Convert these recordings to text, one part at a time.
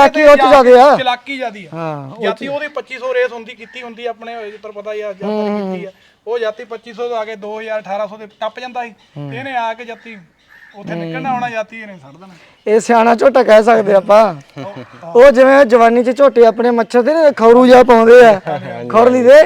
ਬਾਕੀ ਉਹ ਚ ਜ਼ਿਆਦੇ ਆ। ਚਲਾਕੀ ਜਿਆਦੀ ਆ। ਹਾਂ ਜਾਤੀ ਉਹਦੀ 2500 ਰੇਸ ਹੁੰਦੀ ਕੀਤੀ ਹੁੰਦੀ ਆਪਣੇ ਜਿੱਤਰ ਪਤਾ ਹੀ ਆ ਜਾਤਰ ਕੀਤੀ ਆ। ਉਹ ਜਾਤੀ 2500 ਤੋਂ ਆ ਕੇ 2000 1800 ਦੇ ਟੱਪ ਜਾਂਦਾ ਸੀ। ਇਹਨੇ ਆ ਕੇ ਜਾਤੀ ਉੱਥੇ ਨਿਕਲਣਾ ਹੋਣਾ ਜਾਤੀ ਇਹਨੇ ਛੱਡ ਦੇਣਾ। ਇਹ ਸਿਆਣਾ ਝੋਟਾ ਕਹਿ ਸਕਦੇ ਆਪਾਂ। ਉਹ ਜਿਵੇਂ ਜਵਾਨੀ ਚ ਝੋਟੇ ਆਪਣੇ ਮੱਛਰ ਦੇ ਨਾ ਖੌਰੂ ਜਿਹਾ ਪਾਉਂਦੇ ਆ ਖੌਰਲੀ ਦੇ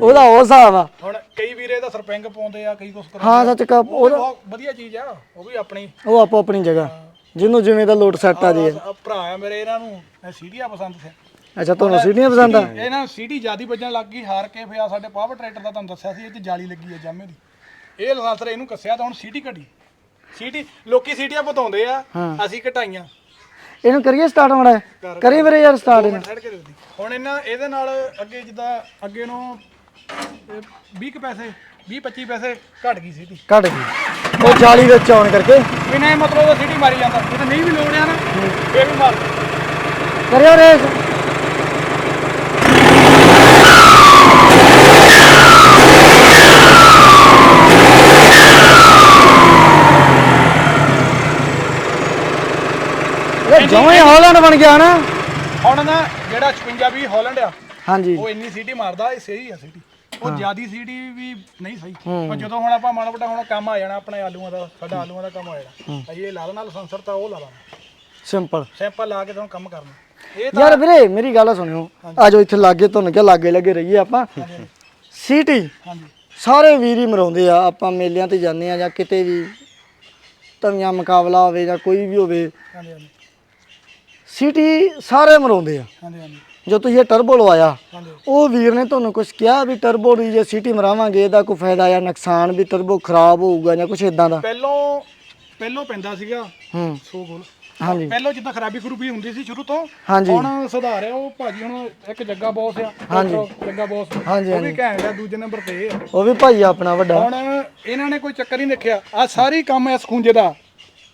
ਉਹਦਾ ਉਹ ਹਿਸਾਬ ਆ। ਹੁਣ ਕਈ ਵੀਰੇ ਦਾ ਸਰਪੰਗ ਪਾਉਂਦੇ ਆ ਕਈ ਕੁਛ ਕਰਾਉਂਦੇ ਹਾਂ ਸੱਚ ਕਾ ਉਹ ਵੀ ਬਹੁਤ ਵਧੀਆ ਚੀਜ਼ ਆ ਉਹ ਵੀ ਆਪਣੀ। ਉਹ ਆਪੋ ਆਪਣੀ ਜਗ੍ਹਾ। ਜਿਹਨੂੰ ਜਿਵੇਂ ਦਾ ਲੋਟ ਸੈੱਟ ਆ ਜੇ। ਆਹ ਭਰਾ ਆ ਮੇਰੇ ਇਹਨਾਂ ਨੂੰ। ਸੀਡੀਆ ਪਸੰਦ ਸੀ। ਅੱਛਾ ਤੁਹਾਨੂੰ ਸੀੜੀਆਂ ਪਸੰਦ ਆ? ਇਹ ਨਾ ਸੀਡੀ ਜਿਆਦੀ ਵੱਜਣ ਲੱਗ ਗਈ ਹਾਰ ਕੇ ਫਿਰ ਸਾਡੇ ਪਾਵਰ ਟਰੈਕਟਰ ਦਾ ਤੁਹਾਨੂੰ ਦੱਸਿਆ ਸੀ ਇਹ 'ਚ ਜਾਲੀ ਲੱਗੀ ਹੈ ਜਾਮੇ ਦੀ। ਇਹ ਲਾਸਰ ਇਹਨੂੰ ਕੱਸਿਆ ਤਾਂ ਹੁਣ ਸੀਡੀ ਘਟੀ। ਸੀਡੀ ਲੋਕੀ ਸੀਡੀਆਂ ਬਤਾਉਂਦੇ ਆ ਅਸੀਂ ਘਟਾਈਆਂ। ਇਹਨੂੰ ਕਰੀਏ ਸਟਾਰਟ ਮਾੜਾ ਕਰੀ ਵੀਰੇ ਯਾਰ ਸਟਾਰਟ ਇਹਨੂੰ। ਛੱਡ ਕੇ ਦੇ ਦਿੱਤੀ। ਹੁਣ ਇਹਨਾਂ ਇਹਦੇ ਨਾਲ ਅੱਗੇ ਜਿੱਦਾਂ ਅੱਗੇ ਨੂੰ 20 ਕੁ ਪੈਸੇ 20 25 ਪੈਸੇ ਘਟ ਗਈ ਸੀਡੀ ਕੱਢ ਗਈ। ਉਹ ਜਾਲੀ ਵਿੱਚ ਆਉਣ ਕਰਕੇ। ਬਿਨਾਂ ਮਤਲਬ ਦਾ ਸੀਡੀ ਮਾਰੀ ਜਾਂਦਾ। ਜੇ ਤਾਂ ਨਹੀਂ ਵੀ ਲੋੜ ਆ ਨਾ ਫੇਰ ਵੀ ਮਾਰ। ਕਰਿਓ ਰੇਸ। ਇਹ ਹਾਲੈਂਡ ਬਣ ਗਿਆ ਨਾ। ਹੁਣ ਨਾ ਜਿਹੜਾ 56 20 ਹਾਲੈਂਡ ਆ ਹਾਂਜੀ। ਉਹ ਇੰਨੀ ਸੀਟੀ ਮਾਰਦਾ ਇਹ ਸਹੀ ਆ ਸੀਟੀ। ਉਹ ਜਿਆਦੀ ਸੀਟੀ ਵੀ ਨਹੀਂ ਸਹੀ। ਪਰ ਜਦੋਂ ਹੁਣ ਆਪਾਂ ਮਾੜਾ ਮੋਟਾ ਹੁਣ ਕੰਮ ਆ ਜਾਣਾ ਆਪਣੇ ਆਲੂਆਂ ਦਾ ਸਾਡਾ ਆਲੂਆਂ ਦਾ ਕੰਮ ਆ ਜਾਣਾ। ਅਸੀਂ ਇਹ ਲਾ ਦੇਣਾ ਲਾਇਸੈਂਸਰ ਤਾਂ ਉਹ ਲਾ ਦੇਣਾ ਸਿੰਪਲ। ਸੈਂਪਲ ਲਾ ਕੇ ਤੁਹਾਨੂੰ ਕੰਮ ਕਰਨਾ। ਇਹ ਯਾਰ ਵੀਰੇ ਮੇਰੀ ਗੱਲ ਸੁਣਿਓ। ਆਜੋ ਇੱਥੇ ਲਾਗੇ ਤੁਹਾਨੂੰ ਕਿਹਾ ਲਾਗੇ ਲੱਗੇ ਰਹੀਏ ਆਪਾਂ। ਸੀਟੀ। ਹਾਂਜੀ। ਸਾਰੇ ਵੀਰ ਹੀ ਮਰਾਉਂਦੇ ਆ। ਆਪਾਂ ਮੇਲਿਆਂ ਤੇ ਜਾਂਦੇ ਆ ਜਾਂ ਕਿਤੇ ਵੀ। ਤਵੀਆਂ ਮੁਕਾਬਲਾ ਹੋਵੇ ਜਾਂ ਕੋਈ ਵੀ ਹੋਵੇ। ਹਾਂਜੀ ਹਾਂਜੀ। ਸੀਟੀ ਸਾਰੇ ਮਰਾਉਂਦੇ ਆ। ਹਾਂਜੀ ਹਾਂਜੀ। ਜੋ ਤੁਸੀਂ ਇਹ ਟਰਬੋ ਲਵਾਇਆ ਉਹ ਵੀਰ ਨੇ ਤੁਹਾਨੂੰ ਕੁਝ ਕਿਹਾ ਵੀ ਟਰਬੋ ਦੀ ਜੇ ਸੀਟੀ ਮਰਾਵਾਂਗੇ ਇਹਦਾ ਕੋਈ ਫਾਇਦਾ ਜਾਂ ਨੁਕਸਾਨ ਵੀ ਟਰਬੋ ਖਰਾਬ ਹੋਊਗਾ ਜਾਂ ਕੁਝ ਇਦਾਂ ਦਾ? ਪਹਿਲੋਂ ਪਹਿਲੋਂ ਪੈਂਦਾ ਸੀਗਾ। ਹੂੰ। ਸੋ ਗੋਲ ਹਾਂਜੀ। ਪਹਿਲੋਂ ਜਿੱਦਾਂ ਖਰਾਬੀ ਖਰੂਬੀ ਹੁੰਦੀ ਸੀ ਸ਼ੁਰੂ ਤੋਂ ਹੁਣ ਸੁਧਾਰਿਆ ਉਹ ਭਾਜੀ ਹੁਣ ਇੱਕ ਜੱਗਾ ਬੌਸ ਆ ਹਾਂਜੀ। ਜੱਗਾ ਬੌਸ ਹਾਂਜੀ, ਉਹ ਵੀ ਘੈਂਟ ਆ ਦੂਜੇ ਨੰਬਰ ਤੇ ਇਹ ਆ। ਉਹ ਵੀ ਭਾਈ ਆਪਣਾ ਵੱਡਾ। ਹੁਣ ਇਹਨਾਂ ਨੇ ਕੋਈ ਚੱਕਰ ਹੀ ਨਹੀਂ ਰੱਖਿਆ ਆ ਸਾਰੀ ਕੰਮ ਇਸ ਖੂੰਜੇ ਦਾ।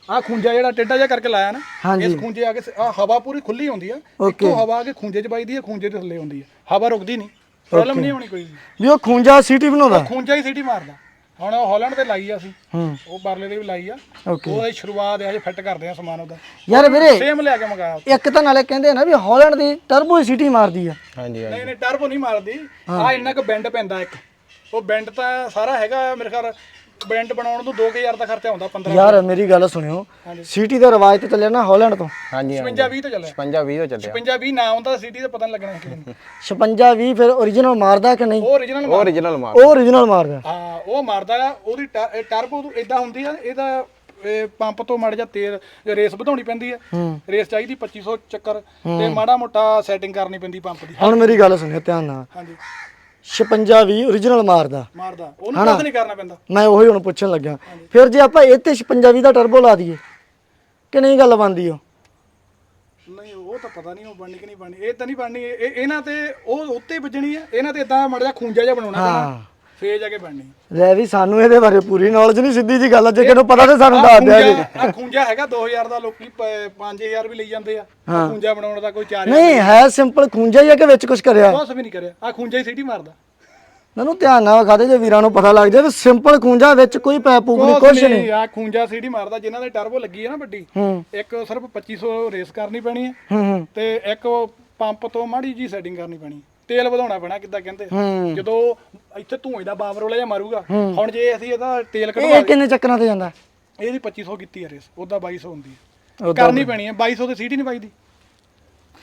ਆ ਖੂੰਜਾ ਜਿਹੜਾ ਟੇਢਾ ਜਿਹਾ ਕਰਕੇ ਲਾਇਆ ਨਾ ਹਾਂਜੀ। ਇਸ ਖੂੰਜੇ ਆ ਕੇ ਆ ਹਵਾ ਪੂਰੀ ਖੁੱਲੀ ਹੁੰਦੀ ਆ ਇੱਕੋ ਹਵਾ ਆ ਕੇ ਖੂੰਜੇ 'ਚ ਵੱਜਦੀ ਆ ਖੂੰਜੇ ਦੇ ਥੱਲੇ ਹੁੰਦੀ ਆ। ਹਵਾ ਰੁਕਦੀ ਨਹੀਂ ਪ੍ਰੋਬਲਮ ਨਹੀਂ ਹੋਣੀ ਕੋਈ ਵੀ। ਵੀ ਉਹ ਖੂੰਜਾ ਸੀਟੀ ਬਣਾਉਂਦਾ? ਖੂੰਜਾ ਹੀ ਸੀਟੀ ਮਾਰਦਾ। ਹੁਣ ਉਹ ਹਾਲੈਂਡ ਤੇ ਲਾਈ ਆ ਅਸੀਂ ਹੂੰ। ਉਹ ਬਰਲੇ ਦੇ ਵੀ ਲਾਈ ਆ। ਓਕੇ। ਉਹ ਸ਼ੁਰੂਆਤ ਹੈ ਅਜੇ ਫਿੱਟ ਕਰਦੇ ਆ ਸਮਾਨ ਉਹਦਾ। ਯਾਰ ਵੀਰੇ ਸੇਮ ਲਿਆ ਕੇ ਮੰਗਾਇਆ ਇੱਕ ਤਾਂ ਨਾਲੇ ਕਹਿੰਦੇ ਆ ਨਾ ਵੀ ਹਾਲੈਂਡ ਦੀ ਟਰਬੋ ਸੀਟੀ ਮਾਰਦੀ ਆ। ਹਾਂਜੀ ਹਾਂਜੀ। ਨਹੀਂ ਨਹੀਂ ਟਰਬੋ ਨਹੀਂ ਮਾਰਦੀ। ਆ ਇੰਨਾ ਕੁ ਬੈਂਡ ਪੈਂਦਾ ਇੱਕ। ਉਹ ਬੈਂਡ ਤਾਂ ਸਾਰਾ ਹੈਗਾ ਮੇਰੇ ਖਿਆਲ ਬੈਂਡ ਬਣਾਉਣ ਨੂੰ 2000 ਦਾ ਖਰਚਾ ਹੁੰਦਾ 15 ਯਾਰ ਮੇਰੀ ਗੱਲ ਸੁਣਿਓ। ਸੀਟੀ ਦਾ ਰਿਵਾਜ ਤੇ ਚੱਲਿਆ ਨਾ ਹਾਲੈਂਡ ਤੋਂ? ਹਾਂਜੀ 55 20 ਤੋਂ ਚੱਲਿਆ। 55 20 ਹੋ ਚੱਲਿਆ। 55 20 ਨਾ ਆਉਂਦਾ ਸਿਟੀ ਦਾ ਪਤਾ ਨਹੀਂ ਲੱਗਣਾ ਨੂੰ। 56 20 ਫਿਰ origignal ਮਾਰਦਾ ਕਿ ਨਹੀਂ? ਉਹ origignal ਉਹ origignal ਮਾਰ ਉਹ origignal ਮਾਰਦਾ। ਹਾਂ ਉਹ ਮਾਰਦਾ ਆ ਉਹਦੀ ਟਰਬੋ ਇਦਾਂ ਹੁੰਦੀ ਆ ਇਹਦਾ ਇਹ ਪੰਪ ਤੋਂ ਮਾੜਾ ਜਿਹਾ ਤੇਲ ਰੇਸ ਵਧਾਉਣੀ ਪੈਂਦੀ ਆ। ਹੂੰ। ਰੇਸ ਚਾਹੀਦੀ 2500 ਚੱਕਰ ਤੇ ਮਾੜਾ ਮੋਟਾ ਸੈਟਿੰਗ ਕਰਨੀ ਪੈਂਦੀ ਪੰਪ ਦੀ। ਹੁਣ ਮੇਰੀ ਗੱਲ ਸੁਣਿਓ ਧਿਆਨ ਨਾਲ। ਹਾਂਜੀ। 56 20 origignal ਮਾਰਦਾ। ਮਾਰਦਾ। ਉਹਨੂੰ ਕੁਝ ਨਹੀਂ ਕਰਨਾ ਪੈਂਦਾ? ਮੈਂ ਉਹੀ ਹੁਣ ਪੁੱਛਣ ਲੱਗਾ ਫਿਰ ਜੇ ਆਪਾਂ ਇਹ ਤੇ 56 20 ਦਾ ਟਰਬੋ ਲਾ ਦਈਏ ਕਿ ਨਹੀਂ ਗੱਲ ਬਣਦੀ ਉਹ? ਨਹੀਂ ਉਹ ਤਾਂ ਪਤਾ ਨਹੀਂ ਉਹ ਬਣਨੀ ਕਿ ਨਹੀਂ ਬਣਨੀ। ਇਹ ਤਾਂ ਨਹੀਂ ਬਣਨੀ। ਇਹ ਇਹ- ਇਹਨਾਂ ਤੇ ਉਹ ਉੱਤੇ ਹੀ ਵੱਜਣੀ ਆ ਇਹਨਾਂ ਤੇ ਇਦਾਂ ਮੜ ਜਾ ਖੂੰਜਾ ਜਿਹਾ ਬਣਾਉਣਾ ਪੈਣਾ। ਫੇਰ ਜਾ ਕੇ ਬਣਨੀ। ਲੈ ਵੀ ਸਾਨੂੰ ਇਹਦੇ ਬਾਰੇ ਪੂਰੀ ਨੌਲੇਜ ਨਹੀਂ ਸਿੱਧੀ ਜੀ ਗੱਲ ਆ, ਜੇ ਕਿਹਨੂੰ ਪਤਾ ਤੇ ਸਾਨੂੰ ਦੱਸ ਦਿਆ ਜੀ। ਆ ਖੂੰਜਾ ਹੈਗਾ 2000 ਦਾ ਲੋਕੀ 5000 ਵੀ ਲਈ ਜਾਂਦੇ ਆ। ਖੂੰਜਾ ਬਣਾਉਣ ਦਾ ਕੋਈ ਚਾਰ ਨਹੀਂ ਹੈ ਸਿੰਪਲ ਖੂੰਜਾ ਹੀ ਆ ਕਿ ਵਿੱਚ ਕੁਝ ਕਰਿਆ? ਕੁਛ ਵੀ ਨਹੀਂ ਕਰਿਆ। ਆ ਖੂੰਜਾ ਹੀ ਸਿੱਟੀ ਮਾਰਦਾ। ਮੈਨੂੰ ਧਿਆਨ ਨਾਲ ਵਿਖਾ ਦੇ ਜੇ ਵੀਰਾਂ ਨੂੰ ਪਤਾ ਲੱਗ ਜਾਏ ਵੀ ਸਿੰਪਲ ਖੂੰਜਾ ਵਿੱਚ ਕੋਈ ਪੈਪ ਪੂਪ ਨਹੀਂ ਕੁਝ ਨਹੀਂ ਆ ਖੂੰਜਾ ਸਿੱਟੀ ਮਾਰਦਾ ਜਿਨ੍ਹਾਂ ਦੇ ਟਰਬੋ ਲੱਗੀ ਹੈ ਨਾ ਵੱਡੀ ਹੂੰ। ਇੱਕ ਸਿਰਫ 2500 ਰੇਸ ਕਰਨੀ ਪੈਣੀ ਹੈ ਹੂੰ ਹੂੰ। ਤੇ ਇੱਕ ਪੰਪ ਤੋਂ ਮਾੜੀ ਜੀ ਸੈਟਿੰਗ ਕਰਨੀ ਪੈਣੀ। ਤੇਲ ਵਧਾਉਣਾ ਪੈਣਾ ਕਿੱਦਾਂ ਕਹਿੰਦੇ? ਹੂੰ। ਜਦੋਂ ਇੱਥੇ ਧੂਏ ਦਾ ਬਾਵਰ ਜਿਹਾ ਮਾਰੂਗਾ ਹੁਣ ਜੇ ਅਸੀਂ ਇਹਦਾ ਤੇਲ ਕਢਵਾ ਇਹ ਕਿੰਨੇ ਚੱਕਰਾਂ ਤੇ ਜਾਂਦਾ? ਇਹਦੀ 2500 ਕੀਤੀ ਹੈ ਰੇਸ ਉਹਦਾ 2200 ਹੁੰਦੀ ਹੈ ਕਰਨੀ ਪੈਣੀ ਹੈ 2200 ਤੇ ਸੀਟ ਹੀ ਨਹੀਂ ਵੱਜਦੀ।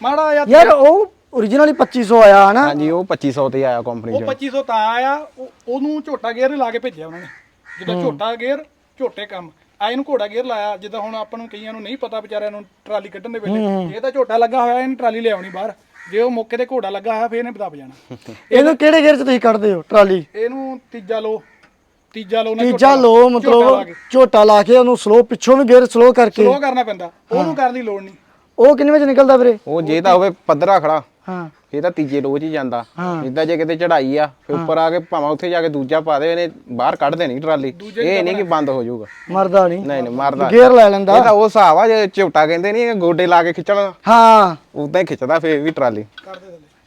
ਮਾੜਾ ਆ ਯਾਰ ਉਹ origignal ਹੀ 2500 ਆਇਆ ਹਨਾ? ਹਾਂਜੀ ਉਹ 2500 ਤੇ ਆਇਆ ਕੰਪਨੀ ਉਹ ਚੋਂ 2500 ਤਾਂ ਆਇਆ ਉਹ- ਉਹਨੂੰ ਝੋਟਾ ਗੇਅਰ ਲਾ ਕੇ ਭੇਜਿਆ ਉਹਨਾਂ ਨੇ। ਜਦੋਂ ਝੋਟਾ ਗੇਅਰ ਝੋਟੇ ਕੰਮ। ਆ ਇਹਨੂੰ ਘੋੜਾ ਗੇਅਰ ਲਾਇਆ ਜਿੱਦਾਂ ਹੁਣ ਆਪਾਂ ਨੂੰ ਕਈਆਂ ਨੂੰ ਨਹੀਂ ਪਤਾ ਵਿਚਾਰਿਆਂ ਨੂੰ ਟਰਾਲੀ ਕੱਢਣ ਦੇ ਵੇਲੇ ਇਹ ਤਾਂ ਝੋਟਾ ਲੱਗਾ ਹੋਇਆ ਇਹਨੂੰ ਟਰਾਲੀ ਲਿਆਉਣੀ ਬਾਹਰ। ਜੇ ਉਹ ਮੌਕੇ ਤੇ ਘੋੜਾ ਲੱਗਾ ਹੋਇਆ ਫੇਰ ਇਹਨੇ ਦਬ ਜਾਣਾ। ਇਹਨੂੰ ਕਿਹੜੇ ਗੇਅਰ 'ਚ ਤੁਸੀਂ ਕੱਢਦੇ ਹੋ ਟਰਾਲੀ? ਇਹਨੂੰ ਤੀਜਾ ਲੋ ਤੀਜਾ ਲੋ ਤੀਜਾ ਲੋ ਮਤਲਬ ਝੋਟਾ ਲਾ ਕੇ। ਉਹਨੂੰ ਸਲੋ ਪਿੱਛੋਂ ਵੀ ਗੇਅਰ ਸਲੋ ਕਰਕੇ। ਸਲੋ ਕਰਨਾ ਪੈਂਦਾ ਉਹਨੂੰ ਕਰਨ ਦੀ ਲੋੜ ਨਹੀਂ। ਉਹ ਕਿੰਨੇ ਵਜੇ ਨਿਕਲਦਾ ਵੀਰੇ? ਉਹ ਜੇ ਤਾਂ ਹੋਵੇ ਪੱਧਰਾ ਖੜਾ। ਹਾਂ। ਇਹ ਤਾਂ ਤੀਜੇ ਰੋਜ਼ ਹੀ ਜਾਂਦਾ। ਜਿੱਦਾਂ ਜੇ ਕਿਤੇ ਚੜਾਈ ਆ ਫਿਰ ਉੱਪਰ ਆ ਕੇ ਭਾਵੇਂ ਉੱਥੇ ਜਾ ਕੇ ਦੂਜਾ ਪਾ ਦੇ ਇਹਨੇ ਬਾਹਰ ਕੱਢ ਦੇਣੀ ਟਰਾਲੀ। ਇਹ ਨਹੀਂ ਕਿ ਬੰਦ ਹੋ ਜਾਊਗਾ। ਮਰਦਾ ਨਹੀਂ। ਨਹੀਂ ਨਹੀਂ ਮਾਰਦਾ ਗੇਅਰ ਲੈ ਲੈਂਦਾ। ਇਹ ਤਾਂ ਉਹ ਹਿਸਾਬ ਆ ਜੇ ਝੋਟਾ ਕਹਿੰਦੇ ਨਹੀਂ ਗੋਡੇ ਲਾ ਕੇ ਖਿੱਚਣਾ ਹਾਂ। ਉਦਾਂ ਹੀ ਖਿੱਚਦਾ ਫੇਰ ਵੀ ਟਰਾਲੀ।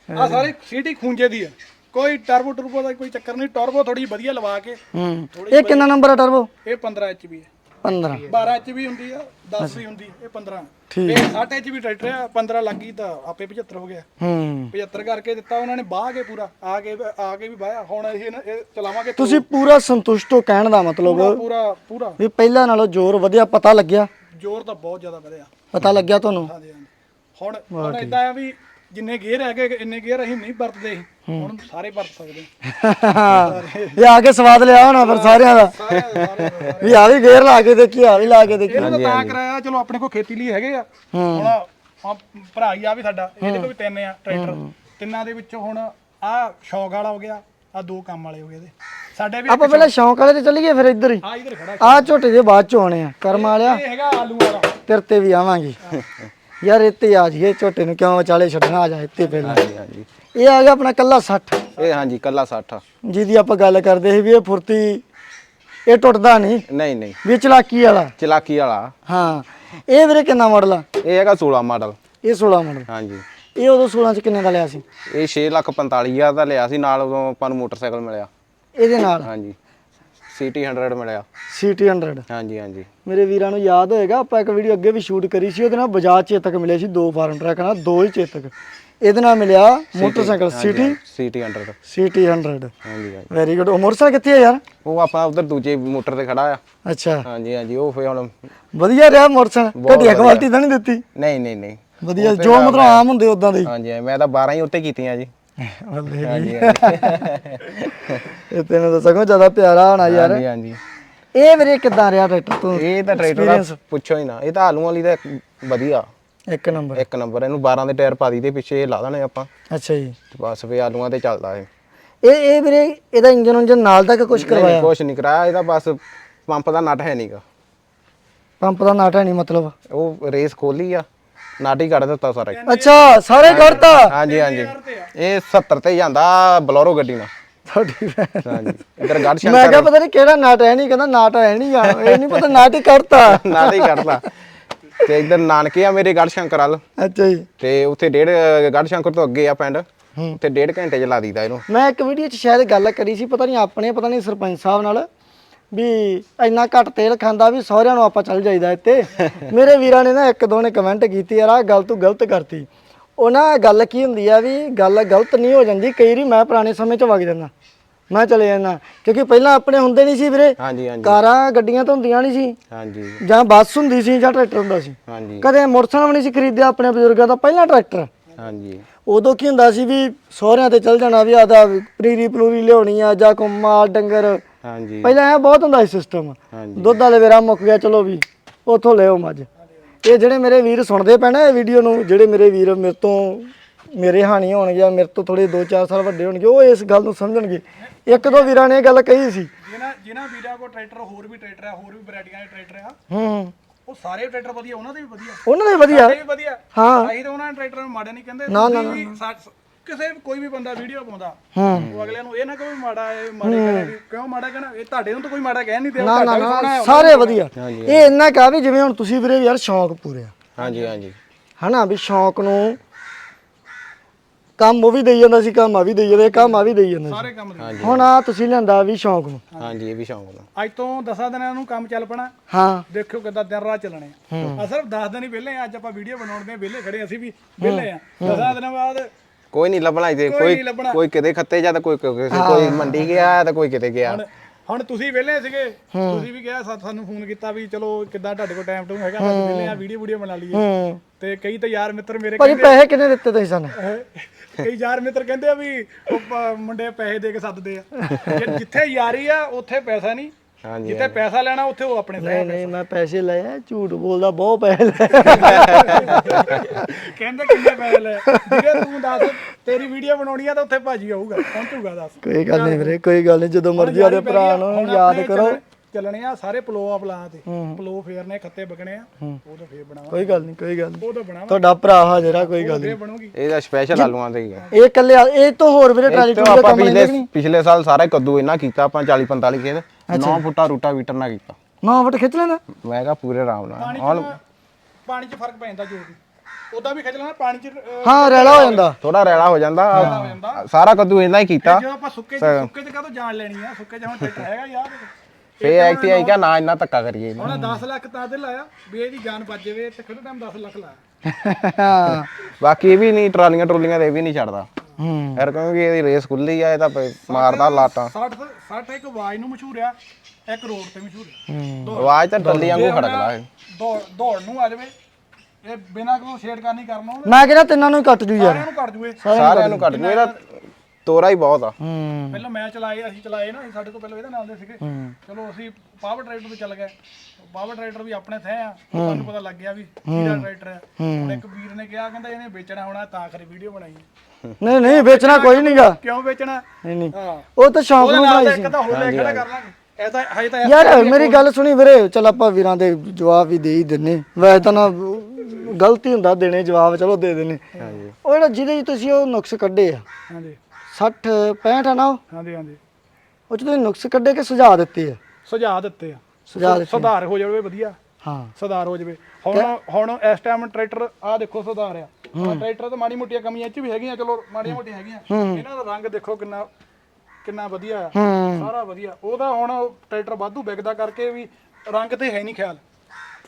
ਆ ਸਾਰੇ ਸੀਟੀ ਖੂੰਜੇ ਦੀ ਆ। ਕੋਈ ਟਰਬੋ ਟਰਬੋ ਦਾ ਕੋਈ ਚੱਕਰ ਨਹੀਂ ਟਰਬੋ ਥੋੜੀ ਵਧੀਆ ਲਵਾ ਕੇ ਹੂੰ। ਇਹ ਕਿੰਨਾ ਨੰਬਰ ਆ ਟਰਬੋ? ਇਹ 15 ਐਚਪੀ ਹੈ 15 12 ਇੰਚ ਵੀ ਹੁੰਦੀ ਆ 10 ਵੀ ਹੁੰਦੀ ਇਹ 15 ਠੀਕ। ਤੇ 60 ਇੰਚ ਵੀ ਟਰੈਕਟਰ ਆ 15 ਲੱਗੀ ਤਾਂ ਆਪੇ 75 ਹੋ ਗਿਆ। ਹੂੰ। 75 ਕਰਕੇ ਦਿੱਤਾ ਉਹਨਾਂ ਨੇ ਬਾਹ ਕੇ ਪੂਰਾ ਆ ਕੇ ਆ ਕੇ ਵੀ ਬਾਇਆ ਹੁਣ ਅਸੀਂ ਇਹਨਾਂ- ਇਹ ਚਲਾਵਾਂਗੇ ਤੁਸੀਂ ਪੂਰਾ ਸੰਤੁਸ਼ਟ ਹੋ ਕਹਿਣ ਦਾ ਮਤਲਬ? ਪੂਰਾ ਪੂਰਾ ਪੂਰਾ। ਵੀ ਪਹਿਲਾਂ ਨਾਲੋਂ ਜ਼ੋਰ ਵਧਿਆ ਪਤਾ ਲੱਗਿਆ? ਜ਼ੋਰ ਤਾਂ ਬਹੁਤ ਜ਼ਿਆਦਾ ਵਧਿਆ। ਪਤਾ ਲੱਗਿਆ ਤੁਹਾਨੂੰ? ਹਾਂਜੀ ਹਾਂਜੀ। ਹੁਣ ਹੁਣ ਇਦਾਂ ਆ ਵੀ ਜਿੰਨੇ ਗੇਅਰ ਹੈਗੇ ਇੰਨੇ ਗੇਅਰ ਅਸੀਂ ਨਹੀਂ ਵਰਤਦੇ। ਹੁਣ ਸਾਰੇ ਵਰਤ ਸਕਦੇ। ਇਹ ਆ ਕੇ ਸਵਾਦ ਲਿਆ ਹੋਣਾ ਫਿਰ ਸਾਰਿਆਂ ਦਾ। ਵੀ ਆ ਵੀ ਗੇਅਰ ਲਾ ਕੇ ਦੇਖੀ ਆ ਵੀ ਲਾ ਕੇ ਦੇਖੀ। ਇਹਨੂੰ ਤਾਂ ਤਾਂ ਕਰਾਇਆ ਚਲੋ ਆਪਣੇ ਕੋਲ ਖੇਤੀ ਲਈ ਹੈਗੇ ਆ। ਹੁਣ ਆਹ ਭਰਾ ਹੀ ਆ ਵੀ ਸਾਡਾ ਇਹਦੇ ਕੋਲ ਵੀ ਤਿੰਨ ਆ ਟਰੈਕਟਰ। ਤਿੰਨਾਂ ਦੇ ਵਿੱਚੋਂ ਹੁਣ ਆ ਸ਼ੌਕ ਵਾਲਾ ਹੋ ਗਿਆ ਆ ਦੋ ਕੰਮ ਵਾਲੇ ਹੋ ਗਏ ਇਹਦੇ। ਸਾਡੇ ਵੀ ਆਪਾਂ ਪਹਿਲਾਂ ਸ਼ੌਂਕ ਵਾਲੇ ਤੇ ਚੱਲੀਏ ਫਿਰ ਇੱਧਰ ਹੀ। ਆ ਇਧਰ ਖੜਾ ਆ ਝੋਟੇ ਦੇ ਬਾਅਦ ਚ ਆਉਣੇ ਆ ਕਰਮ ਵਾਲਿਆ। ਇਹ ਹੈਗਾ ਆਲੂ ਵਾਲਾ। ਤੇਰੇ ਤੇ ਵੀ ਆਵਾਂਗੇ। ਯਾਰ ਇੱਥੇ ਆ ਜੀਏ ਝੋਟੇ ਨੂੰ ਕਿਉਂ ਵਿਚਾਲੇ ਛੱਡਣਾ? ਆ ਜਾ ਇੱਥੇ ਪਹਿਲਾਂ ਹਾਂਜੀ ਹਾਂਜੀ। ਇਹ ਆ ਗਿਆ ਆਪਣਾ ਕੱਲਾ 60 ਇਹ ਹਾਂਜੀ ਕੱਲਾ 60 ਜਿਹਦੀ ਆਪਾਂ ਗੱਲ ਕਰਦੇ ਸੀ ਵੀ ਇਹ ਫੁਰਤੀ ਇਹ ਟੁੱਟਦਾ ਨਹੀਂ। ਨਹੀਂ ਨਹੀਂ। ਵੀ ਇਹ ਚਲਾਕੀ ਵਾਲਾ। ਚਲਾਕੀ ਵਾਲਾ। ਹਾਂ। ਇਹ ਵੀਰੇ ਕਿੰਨਾ ਮਾਡਲ ਆ? ਇਹ ਹੈਗਾ 16 ਮਾਡਲ ਇਹ 16 ਮਾਡਲ ਹਾਂਜੀ। ਇਹ ਉਦੋਂ 16 ਚ ਕਿੰਨੇ ਦਾ ਲਿਆ ਸੀ? ਇਹ 6 ਲੱਖ 45000 ਦਾ ਲਿਆ ਸੀ ਨਾਲ ਉਦੋਂ ਆਪਾਂ ਨੂੰ ਮੋਟਰਸਾਈਕਲ ਮਿਲਿਆ। ਇਹਦੇ ਨਾਲ? ਹਾਂਜੀ। ਸੀਟੀ 100 ਮਿਲਿਆ। ਸੀਟੀ 100 ਹਾਂਜੀ ਹਾਂਜੀ। ਮੇਰੇ ਵੀਰਾਂ ਨੂੰ ਯਾਦ ਹੋਏਗਾ ਆਪਾਂ ਇੱਕ ਵੀਡੀਓ ਅੱਗੇ ਵੀ ਸ਼ੂਟ ਕਰੀ ਸੀ ਉਹਦੇ ਨਾਲ ਬਜਾਜ ਚੇਤਕ ਮਿਲੇ ਸੀ ਦੋ ਫਾਰਮ ਟਰੈਕ ਨਾਲ ਦੋ ਹੀ ਚੇਤਕ। ਇਹਦੇ ਨਾਲ ਮਿਲਿਆ ਮੋਟਰਸਾਈਕਲ ਸਿਟੀ ਸੀਟੀ 100 ਸਿਟੀ 100 ਹਾਂਜੀ ਹਾਂਜੀ। ਵੈਰੀ ਗੁੱਡ ਉਹ ਮੋਟਰਸਾਈਕਲ ਕਿੱਥੇ ਆ ਯਾਰ? ਉਹ ਆਪਾਂ ਉਧਰ ਦੂਜੇ ਮੋਟਰ ਤੇ ਖੜਾ ਆ। ਅੱਛਾ। ਹਾਂਜੀ ਹਾਂਜੀ ਉਹ ਫੇ ਹੁਣ ਵਧੀਆ ਰਿਹਾ ਮੋਟਰਸਾਈਕਲ। ਘਟੀਆ ਕੁਆਲਿਟੀ ਤਾਂ ਨਹੀਂ ਦਿੱਤੀ? ਨਹੀਂ ਨਹੀਂ ਨਹੀਂ। ਵਧੀਆ ਜੋ ਮਤਲਬ ਆਮ ਹੁੰਦੇ ਉਦਾਂ ਦੇ। ਹਾਂਜੀ ਮੈਂ ਤਾਂ 12 ਹੀ ਉੱਤੇ ਕੀਤੀਆਂ ਜੀ। ਬੱਲੇ ਹਾਂਜੀ ਇਹ ਤੈਨੂੰ ਤਾਂ ਸਗੋਂ ਜ਼ਿਆਦਾ ਪਿਆਰਾ ਹੋਣਾ ਯਾਰ। ਹਾਂਜੀ ਹਾਂਜੀ। ਇਹ ਵੀਰੇ ਕਿੱਦਾਂ ਰਿਹਾ ਟਰੈਕਟਰ ਤੂੰ? ਇਹ ਤਾਂ ਟਰੈਕਟਰ ਦਾ ਪੁੱਛੋ ਹੀ ਨਾ। ਇਹ ਤਾਂ ਆਲੂ ਵਾਲੀ ਦਾ ਵਧੀਆ। ਇੱਕ ਨੰਬਰ। ਇੱਕ ਨੰਬਰ। ਇਹਨੂੰ 12 ਦੇ ਟਾਇਰ ਪਾ ਦੀ ਤੇ ਪਿੱਛੇ ਲਾ ਦੇਣੇ ਆਪਾਂ। ਅੱਛਾ ਜੀ। ਤੇ ਬਸ ਫੇ ਆਲੂਆਂ ਤੇ ਚੱਲਦਾ ਇਹ। ਇਹ ਇਹ ਵੀਰੇ ਇਹਦਾ ਇੰਜਨ ਉਂਜਨ ਨਾਲ ਦਾ ਕਿ ਕੁਝ ਕਰਵਾਇਆ? ਕੁਛ ਨਹੀਂ ਕਰਾਇਆ। ਇਹਦਾ ਬਸ ਪੰਪ ਦਾ ਨਟ ਹੈ ਨਹੀਂਗਾ ਪੰਪ ਦਾ ਨਾਟਾ ਨਹੀਂ ਮਤਲਬ? ਉਹ ਰੇਸ ਖੋਲੀ ਆ। ਨਟ ਕੱਢ ਦਿੱਤਾ ਸਾਰਾ। ਹੀ। ਅੱਛਾ ਸਾਰੇ ਕਰਤਾ ਹਾਂਜੀ ਹਾਂਜੀ ਇਹ 70 ਤੇ ਜਾਂਦਾ ਬਲੋਰੋ ਗੱਡੀ ਨਾਲ। ਤੁਹਾਡੀ ਭੈਣ। ਹਾਂਜੀ ਇਧਰ ਗੜ ਮੈਂ ਸ਼ੰਕਰ ਕਿਹਾ ਪਤਾ ਨਹੀਂ ਕਿਹੜਾ ਨਾਟ ਹੈ ਨਹੀਂ ਕਹਿੰਦਾ ਨਾਟ ਹੈ ਨਹੀਂ ਗਾ ਇਹ ਨਹੀਂ ਪਤਾ ਨਾਟ ਹੀ ਕਰਤਾ ਨਟ ਕੱਢਦਾ ਤੇ ਇਧਰ ਨਾਨਕੇ ਆ ਮੇਰੇ ਗੜ ਸ਼ੰਕਰ ਵੱਲ। ਅੱਛਾ ਜੀ। ਤੇ ਉੱਥੇ ਡੇਢ ਗੜ ਸ਼ੰਕਰ ਤੋਂ ਅੱਗੇ ਆ ਪਿੰਡ। ਉੱਥੇ ਡੇਢ ਘੰਟੇ ਚ ਲਾ ਦੀਦਾ ਇਹਨੂੰ। ਮੈਂ ਇੱਕ ਵੀਡੀਓ 'ਚ ਸ਼ਾਇਦ ਗੱਲ ਕਰੀ ਸੀ ਪਤਾ ਨਹੀਂ ਆਪਣੇ ਪਤਾ ਨਹੀਂ ਸਰਪੰਚ ਸਾਹਿਬ ਨਾਲ। ਵੀ ਇੰਨਾ ਘੱਟ ਤੇਲ ਖਾਂਦਾ ਵੀ ਸਹੁਰਿਆਂ ਨੂੰ ਆਪਾਂ ਚੱਲ ਜਾਈਦਾ ਇੱਥੇ। ਮੇਰੇ ਵੀਰਾਂ ਨੇ ਨਾ ਇੱਕ ਦੋ ਨੇ ਕਮੈਂਟ ਕੀਤੀ ਯਾਰ ਆਹ ਗੱਲ ਤੂੰ ਗਲਤ ਕਰਤੀ। ਉਹ ਨਾ ਗੱਲ ਕੀ ਹੁੰਦੀ ਆ ਵੀ ਗੱਲ ਗਲਤ ਨਹੀਂ ਹੋ ਜਾਂਦੀ ਕਈ ਵਾਰੀ ਮੈਂ ਪੁਰਾਣੇ ਸਮੇਂ 'ਚ ਵਗ ਜਾਂਦਾ। ਮੈਂ ਚਲੇ ਜਾਂਦਾ ਕਿਉਂਕਿ ਪਹਿਲਾਂ ਆਪਣੇ ਹੁੰਦੇ ਨਹੀਂ ਸੀ ਵੀਰੇ। ਹਾਂਜੀ ਹਾਂਜੀ। ਕਾਰਾਂ ਗੱਡੀਆਂ ਤਾਂ ਹੁੰਦੀਆਂ ਨਹੀਂ ਸੀ। ਹਾਂਜੀ। ਜਾਂ ਬੱਸ ਹੁੰਦੀ ਸੀ ਜਾਂ ਟਰੈਕਟਰ ਹੁੰਦਾ ਸੀ। ਹਾਂਜੀ। ਕਦੇ ਮੋਟਰਸਾਈਕਲ ਵੀ ਨਹੀਂ ਸੀ ਖਰੀਦਿਆ ਆਪਣੇ ਬਜ਼ੁਰਗਾਂ ਦਾ ਪਹਿਲਾਂ ਟਰੈਕਟਰ। ਹਾਂਜੀ। ਉਦੋਂ ਕੀ ਹੁੰਦਾ ਸੀ ਵੀ ਸਹੁਰਿਆਂ ਤੇ ਚੱਲ ਜਾਣਾ ਵੀ ਆਦਾ ਪਨੀਰੀ ਪਨੂਰੀ ਲਿਆਉਣੀ ਆ ਜਾਂ ਕੋਈ ਮਾਲ ਡੰਗਰ ਹਾਂਜੀ। ਪਹਿਲਾਂ ਇਹ ਬਹੁਤ ਹੁੰਦਾ ਸੀ ਸਿਸਟਮ ਹਾਂਜੀ। ਦੁੱਧ ਵਾਲੇ ਵੇਰਾ ਮੁੱਕ ਗਿਆ ਚਲੋ ਵੀ ਉਥੋਂ ਲਿਓ ਮੱਝ। ਇਹ ਜਿਹੜੇ ਮੇਰੇ ਵੀਰ ਸੁਣਦੇ ਪੈਣਾ ਇਹ ਵੀਡੀਓ ਨੂੰ ਜਿਹੜੇ ਮੇਰੇ ਵੀਰ ਮੇਰੇ ਤੋਂ ਮੇਰੇ ਹਾਣੀ ਹੋਣਗੇ ਜਾਂ ਮੇਰੇ ਤੋਂ ਥੋੜੇ 2-4 ਸਾਲ ਵੱਡੇ ਹੋਣਗੇ ਉਹ ਇਸ ਗੱਲ ਨੂੰ ਸਮਝਣਗੇ। ਇੱਕ ਦੋ ਵੀਰਾਂ ਨੇ ਇਹ ਗੱਲ ਕਹੀ ਸੀ। ਜਿਹਨਾਂ ਜਿਹਨਾਂ ਵੀਰਾਂ ਕੋਲ ਟਰੈਕਟਰ ਹੋਰ ਵੀ ਟਰੈਕਟਰ ਆ ਹੋਰ ਵੀ ਵੈਰਾਈਟੀਆਂ ਦੇ ਟਰੈਕਟਰ ਆ ਹੂੰ। ਉਹ ਸਾਰੇ ਟਰੈਕਟਰ ਵਧੀਆ ਉਹਨਾਂ ਦੇ ਵੀ ਵਧੀਆ। ਉਹਨਾਂ ਦੇ ਵਧੀਆ। ਸਾਡੇ ਵੀ ਵਧੀਆ। ਹਾਂ। ਅਸੀਂ ਤਾਂ ਉਹਨਾਂ ਦੇ ਟਰੈਕਟਰ ਨੂੰ ਮਾੜੇ ਨਹੀਂ ਕਹਿੰਦੇ। ਤੁਸੀਂ ਵੀ ਸਾ- ਕਿਸੇ ਵੀ- ਕੋਈ ਵੀ ਬੰਦਾ ਵੀਡੀਓ ਪਾਉਂਦਾ ਹੂੰ। ਉਹ ਅਗਲਿਆਂ ਨੂੰ ਇਹ ਨਾ ਕੋਈ ਮਾੜਾ ਹੈ ਮਾੜੇ ਕਰੇ ਵੀ ਕਿਉਂ ਮਾੜਾ ਕਹਿਣਾ ਇਹ ਤੁਹਾਡੇ ਨੂੰ ਤਾਂ ਕੋਈ ਮਾੜਾ ਕਹਿ ਨਹੀਂ ਦਿਆ ਨਾ ਨਾ ਨਾ ਸਾਰੇ ਵਧੀਆ। ਇਹ ਇੰਨਾ ਕਹਾ ਵੀ ਜਿਵੇਂ ਹੁਣ ਤੁਸੀਂ ਵੀਰੇ ਯਾਰ ਸ਼ੌਂਕ ਪੂਰੇ ਆ। ਹਾਂਜੀ ਹਾਂਜੀ। ਹਨਾ ਵੀ ਸ਼ੌਂਕ ਨੂੰ ਕੰਮ ਉਹ ਵੀ ਦੇਈ ਜਾਂਦਾ ਸੀ ਕੰਮ ਆ ਵੀ ਦੇਈ ਜਾਂਦਾ ਕੰਮ ਆ ਵੀ ਦੇਈ ਜਾਂਦਾ ਸਾਰੇ ਕੰਮ ਦੇ ਹੁਣ ਆ ਤੁਸੀਂ ਲਿਆਂਦਾ ਵੀ ਸ਼ੌਂਕ ਨੂੰ। ਹਾਂਜੀ ਇਹ ਵੀ ਸ਼ੌਂਕ ਦਾ ਅੱਜ ਤੋਂ 10 ਦਿਨਾਂ ਨੂੰ ਕੰਮ ਚੱਲ ਪਣਾ। ਹਾਂ। ਦੇਖਿਓ ਕਿੱਦਾਂ ਦਿਨ ਰਾਤ ਚੱਲਣੇ ਆ। ਅਸਰ 10 ਦਿਨ ਹੀ ਵਿਹਲੇ ਆ ਅੱਜ ਆਪਾਂ ਵੀਡੀਓ ਬਣਾਉਣ ਦੇ ਵਿਹਲੇ ਖੜੇ ਅਸੀਂ ਵੀ ਵਿਹਲੇ ਆ। 10 ਦਿਨਾਂ ਬਾਅਦ ਕੋਈ ਨਹੀਂ ਲੱਭਣਾ ਇੱਥੇ ਕੋਈ ਕੋਈ ਨਹੀਂ ਲੱਭਣਾ। ਕੋਈ ਕਿਤੇ ਖੱਤੇ ਜਾਂ ਤਾਂ ਕੋਈ ਕੋਈ ਕੋਈ ਮੰਡੀ ਗਿਆ ਤਾਂ ਕੋਈ ਕਿਤੇ ਗਿਆ। ਹੁਣ ਹੁਣ ਤੁਸੀਂ ਵਿਹਲੇ ਸੀਗੇ। ਤੁਸੀਂ ਵੀ ਕਿਹਾ ਸਾ- ਸਾਨੂੰ ਫੋਨ ਕੀਤਾ ਵੀ ਚਲੋ ਕਿੱਦਾਂ ਤੁਹਾਡੇ ਕੋਲ ਟਾਈਮ ਟੂਮ ਹੈਗਾ ਅਸੀਂ ਵਿਹਲੇ ਆ ਵੀਡੀਓ ਵੀਡੀਓ ਬਣਾ ਲਈਏ। ਹੂੰ। ਤੇ ਕਈ ਤਾਂ ਯਾਰ ਮਿੱਤਰ ਮੇਰੇ ਭਾਜੀ ਪੈਸੇ ਕਿੰਨੇ ਦਿੱਤੇ ਤੁਸੀਂ ਸਾਨੂੰ? ਕਈ ਯਾਰ ਮਿੱਤਰ ਕਹਿੰਦੇ ਆ ਵੀ ਉਹ ਪ- ਮੁੰਡੇ ਪੈਸੇ ਦੇ ਕੇ ਸੱਦਦੇ ਆ। ਜੇ- ਜਿੱਥੇ ਯਾਰੀ ਆ ਉੱਥੇ ਪੈਸਾ ਨਹੀਂ। ਹਾਂਜੀ ਜਿੱਥੇ ਪੈਸਾ ਲੈਣਾ ਉੱਥੇ ਉਹ ਆਪਣੇ ਨਹੀਂ ਨਹੀਂ ਮੈਂ ਪੈਸੇ ਲਏ ਆ ਝੂਠ ਬੋਲਦਾ ਬਹੁਤ ਪੈਸੇ ਲਏ ਕਹਿੰਦੇ ਕਿੰਨੇ ਪੈਸੇ ਲੈ ਵੀਰੇ ਤੂੰ ਦੱਸ ਤੇਰੀ ਵੀਡੀਓ ਬਣਾਉਣੀ ਆ ਤਾਂ ਉੱਥੇ ਭਾਜੀ ਆਊਗਾ ਪਹੁੰਚੂਗਾ ਦੱਸ। ਕੋਈ ਗੱਲ ਨਹੀਂ ਵੀਰੇ ਕੋਈ ਗੱਲ ਨਹੀਂ ਜਦੋਂ ਮਰਜ਼ੀ ਆਦੇ ਭਰਾ ਨੂੰ ਯਾਦ ਕਰੋ। ਚੱਲਣੇ- ਆ ਸਾਰੇ ਪਲੋ ਆ ਪਲਾਂ ਤੇ। ਪਲੋ ਫੇਰਨੇ ਖੱਤੇ ਬਗਣੇ ਆ ਉਹ ਤਾਂ ਫੇਰ ਬਣਾਵਾ ਕੋਈ ਗੱਲ ਨਹੀਂ ਕੋਈ ਗੱਲ ਨਹੀਂ ਉਹ ਤਾਂ ਬਣਾਵਾ ਤੁਹਾਡਾ ਭਰਾ ਹਾਜ਼ਰ ਆ ਕੋਈ ਗੱਲ ਬਣੂਗੀ। ਇਹਦਾ ਸਪੈਸ਼ਲ ਆਲੂਆਂ ਤੇ ਹੀ ਆ। ਨਹੀਂ ਇਹ ਕੱਲੇ ਇਹ ਤੋਂ ਹੋਰ ਵੀਰੇ ਟੂਲ ਦਾ ਆਪਾਂ ਕੰਮ ਪਿਛਲੇ ਨਹੀਂ ਪਿਛਲੇ ਸਾਲ ਸਾਰਾ ਹੀ ਕੱਦੂ ਇਹਨਾਂ ਕੀਤਾ ਆਪਾਂ 40 45 ਖੇਤ 9 ਫੁੱਟਾ ਰੂਟਾ ਵੀਟਰ ਨਾਲ ਕੀਤਾ। ਨਾ ਫਟ ਖਿੱਚ ਲੈਣਾ ਮੈਂ ਕਿਹਾ ਪੂਰੇ ਆਰਾਮ ਨਾਲ। ਪਾਣੀ ਚ ਪਾਣੀ 'ਚ ਫ਼ਰਕ ਪੈ ਜਾਂਦਾ ਜੋ ਵੀ। ਉਦਾਂ ਵੀ ਖਿੱਚ ਲੈਣਾ ਪਾਣੀ 'ਚ ਅਹ, ਹਾਂ ਰੈਲਾ ਹੋ ਜਾਂਦਾ। ਥੋੜਾ ਰੈਲਾ ਹੋ ਜਾਂਦਾ। ਸਾਰਾ ਕੱਦੂ ਇਹਨਾਂ ਹੀ ਕੀਤਾ। ਜਦੋਂ ਆਪਾਂ ਸੁੱਕੇ 'ਚ ਸੁੱਕੇ 'ਚ ਕਾਹਤੋਂ ਜਾਣ ਲੈਣੀ ਆ? ਸੁੱਕੇ 'ਚ ਹੁਣ ਟਰੈਕਟਰ ਹੈਗਾ ਯਾਰ। ਫੇ ਆਈਟੀਆਈ ਕਾ ਨਾ ਇੰਨਾ ਧੱਕਾ ਕਰੀਏ। ਹੁਣ 10 ਲੱਖ ਤਾਂ ਦੇ ਲਾਇਆ ਵੀ ਇਹਦੀ ਜਾਨ ਬਚ ਜਾਵੇ ਤੇ ਕਿਹੜਾ ਟਾਈਮ 10 ਲੱਖ ਲਾਇਆ। ਬਾਕੀ ਇਹ ਵੀ ਨਹੀਂ ਟਰਾਲੀਆਂ ਟਰੋਲੀਆਂ ਦੇ ਇਹ ਵੀ ਨਹੀਂ ਛੱਡਦਾ। ਹੂੰ। ਯਾਰ ਕਿਉਂਕਿ ਇਹਦੀ ਰੇਸ ਖੁੱਲੀ ਆ ਇਹ ਤਾਂ ਪ- ਮਾਰਦਾ ਲਾਟਾਂ। 60 60 ਇੱਕ ਆਵਾਜ਼ ਨੂੰ ਮਸ਼ਹੂਰ ਆ ਇੱਕ ਰੋਡ ਤੇ ਮਸ਼ਹੂਰ ਆ। ਹੂੰ। ਆਵਾਜ਼ ਤਾਂ ਟੱਲੀ ਵਾਂਗੂ ਖੜਕਦਾ ਇਹ। ਦੌੜ ਦੌੜ ਨੂੰ ਆ ਜਾਵੇ। ਇਹ ਬਿਨਾਂ ਕੋਈ ਛੇੜ ਕਰਨੀ ਕਰਨ ਉਹ ਮੈਂ ਕਿਹਾ ਤਿੰਨਾਂ ਨੂੰ ਹੀ ਕੱਟ ਜੂ ਯਾਰ। ਸਾਰਿਆਂ ਨੂੰ ਕਰ ਜੂਏ। ਸਾਰਿਆਂ ਨੂੰ ਕੱਢ ਜੂ ਇਹਦਾ ਤੋਰਾ ਹੀ ਬਹੁਤ ਆ। ਹੂੰ। ਪਹਿਲਾਂ ਮੈਂ ਚਲਾਏ ਅਸੀਂ ਚਲਾਏ ਨਾ ਸਾਡੇ ਤੋਂ ਪਹਿਲਾਂ ਇਹਦੇ ਨਾਲ ਦੇ ਸੀਗੇ। ਹੂੰ। ਚਲੋ ਅਸੀਂ ਪਾਵਰ ਟਰੈਕਟਰ ਤੇ ਚੱਲ ਗਏ। ਪਾਵਰ ਟਰੈਕਟਰ ਵੀ ਆਪਣੇ ਥੇ ਆ। ਸਾਨੂੰ ਪਤਾ ਲੱਗ ਗਿਆ ਵੀ ਕਿਹੜਾ ਟਰੈਕਟਰ ਹੈ। ਹੁਣ ਇੱਕ ਵੀਰ ਨੇ ਕਿਹਾ ਕਹਿੰਦਾ ਇਹਨੇ ਵੇਚਣਾ ਹੋਣਾ ਤਾਂ ਖਰੀ ਵੀਡੀਓ ਬਣਾਈ। ਨਹੀਂ ਨਹੀਂ ਵੇਚਣਾ ਕੋਈ ਨਹੀਂਗਾ ਕਿਉਂ ਵੇਚਣਾ? ਨਹੀਂ ਨਹੀਂ। ਹਾਂ। ਉਹ ਤਾਂ ਸ਼ੌਂਕ ਨੂੰ ਬਣਾਈ ਸੀ। ਇੱਕ ਤਾਂ ਹੋਰ ਲੈ ਖੜਾ ਕਰ ਲਾਂਗੇ ਇਹ ਤਾਂ ਹਜੇ ਤਾਂ ਯਾਰ ਮੇਰੀ ਗੱਲ ਸੁਣੀ ਵੀਰੇ। ਚਲ ਆਪਾਂ ਵੀਰਾਂ ਦੇ ਜਵਾਬ ਵੀ ਦੇ ਹੀ ਦਿੰਨੇ। ਵੈਸੇ ਤਾਂ ਨਾ ਗਲਤੀ ਹੁੰਦਾ ਦੇਣੇ ਜਵਾਬ ਚਲੋ ਦੇ ਦਿੰਨੇ। ਉਹ ਜਿਹੜਾ ਜਿਹਦੇ 'ਚ ਤੁਸੀਂ ਉਹ ਨੁਕਸ ਕੱਢੇ ਆ। ਹਾਂਜੀ। 60 65 ਆ ਨਾ ਉਹ? ਹਾਂਜੀ ਹਾਂਜੀ। ਉਹ 'ਚ ਤੁਸੀਂ ਨੁਕਸ ਕੱਢੇ ਕਿ ਸੁਝਾ ਦਿੱਤੇ ਆ? ਸੁਝਾਅ ਦਿੱਤੇ ਆ। ਸੁਝਾ ਦਿੱਤੇ ਸੁਧਾਰ ਹੋ ਜਾਵੇ ਵਧੀਆ। ਹਾਂ। ਸੁਧਾਰ ਹੋ ਜਾਵੇ। ਹੁਣ ਹੁਣ ਇਸ ਟਾਈਮ ਟਰੈਕਟਰ ਆ ਦੇਖੋ ਸੁਧਾਰ ਆ। ਹੁਣ ਟਰੈਕਟਰ ਤੇ ਮਾੜੀ ਮੋਟੀਆਂ ਕਮੀਆਂ ਇਹ ਚ ਵੀ ਹੈਗੀਆਂ ਚਲੋ ਮਾੜੀਆਂ ਮੋਟੀਆਂ ਹੈਗੀਆਂ। ਇਹਨਾਂ ਦਾ ਰੰਗ ਦੇਖੋ ਕਿੰਨਾ ਕਿੰਨਾ ਵਧੀਆ ਆ। ਹੂੰ। ਸਾਰਾ ਵਧੀਆ। ਉਹਦਾ ਹੁਣ ਟਰੈਕਟਰ ਵਾਧੂ ਵਿਕਦਾ ਕਰਕੇ ਵੀ ਰੰਗ ਤੇ ਹੈ ਨਹੀਂ ਖਿਆਲ।